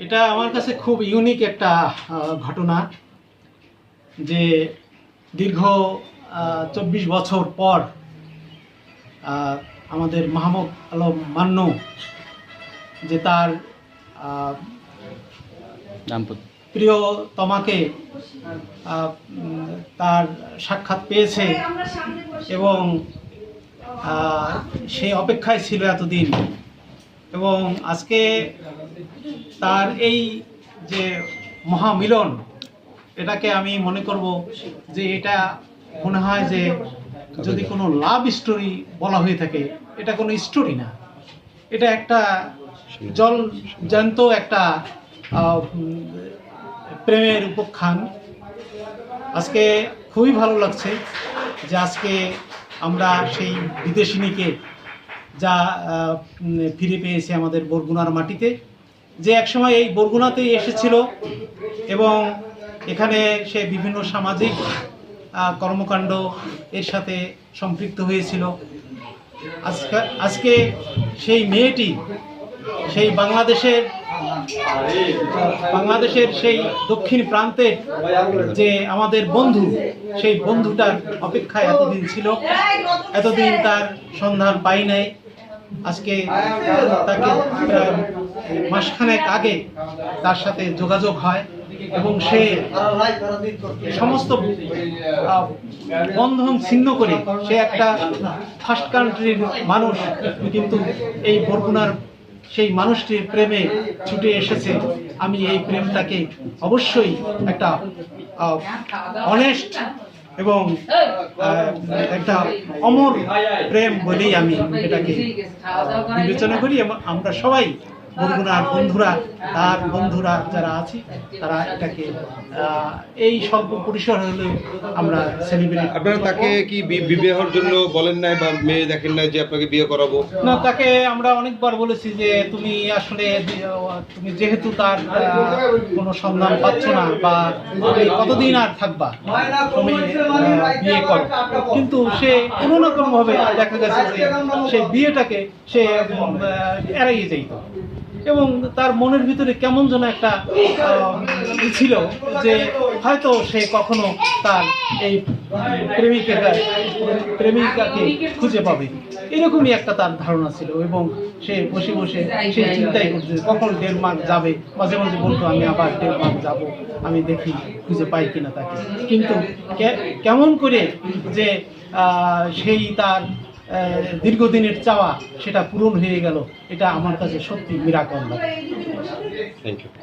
এটা আমার কাছে খুব ইউনিক একটা ঘটনা যে দীর্ঘ চব্বিশ বছর পর আমাদের মাহমুদ আলম মান্য যে তার দাম্পত্য। প্রিয়তমাকে তার সাক্ষাৎ পেয়েছে এবং আহ, সে অপেক্ষায় ছিল এতদিন। এবং আজকে তার এই যে মহামিলন, এটাকে আমি মনে করব যে এটা মনে হয় যে যদি কোনো লাভ স্টোরি বলা হয়ে থাকে, এটা কোনো স্টোরি না। এটা একটা জল জ্যান্ত একটা প্রেমের উপখ্যান। আজকে খুবই ভালো লাগছে যে আজকে আমরা সেই বিদেশিনীকে যা ফিরে পেয়েছে আমাদের বরগুনার মাটিতে। যে একসময় এই বরগুনাতেই এসেছিল এবং এখানে সে বিভিন্ন সামাজিক কর্মকাণ্ড এর সাথে সম্পৃক্ত হয়েছিল। আজকে আজকে সেই মেয়েটি, সেই বাংলাদেশের বাংলাদেশের সেই দক্ষিণ প্রান্তে যে আমাদের বন্ধু, সেই বন্ধুটার অপেক্ষায় এতদিন ছিল। এতদিন তার সন্ধান পাই নাই। আজকে তাকে মাসখানেক আগে তার সাথে যোগাযোগ হয় এবং সে সমস্ত বন্ধন ছিন্ন করে সে একটা ফার্স্ট কান্ট্রির মানুষ। কিন্তু এই বরগুনার সেই মানুষটির প্রেমে ছুটে এসেছে। আমি এই প্রেমটাকে অবশ্যই একটা অনেস্ট এবং একটা অমর প্রেম বলেই আমি এটাকে বিবেচনা করি এবং আমরা সবাই বরগুনার বন্ধুরা তার বন্ধুরা যারা আছি তারা এটাকে এই স্বল্প পরিসর হলেও আমরা সেলিব্রেট আপনারা তাকে কি বিবাহের জন্য বলেন নাই বা মেয়ে দেখেন নাই যে আপনাকে বিয়ে করাবো? না তাকে আমরা অনেকবার বলেছি যে তুমি আসলে তুমি যেহেতু তার কোনো সন্ধান পাচ্ছ না বা কতদিন আর থাকবা তুমি বিয়ে করো। কিন্তু সে কোনো না কোনো ভাবে দেখা গেছে যে সেই বিয়েটাকে সে এড়াইয়ে যাইত। এবং তার মনের ভিতরে কেমন যেন একটা ছিল যে হয়তো সে কখনো তার এই প্রেমিকের প্রেমিকাকে খুঁজে পাবে। এরকমই একটা তার ধারণা ছিল এবং সে বসে বসে সে চিন্তাই করছে কখন ডেনমার্ক যাবে, মাঝে মাঝে বলতো, আমি আবার ডেনমার্ক যাব, আমি দেখি খুঁজে পাই কিনা তাকে। কিন্তু কেমন করে যে সেই তার দীর্ঘদিনের চাওয়া সেটা পূরণ হয়ে গেল। এটা আমার কাছে সত্যি মিরাকল থ্যাংক ইউ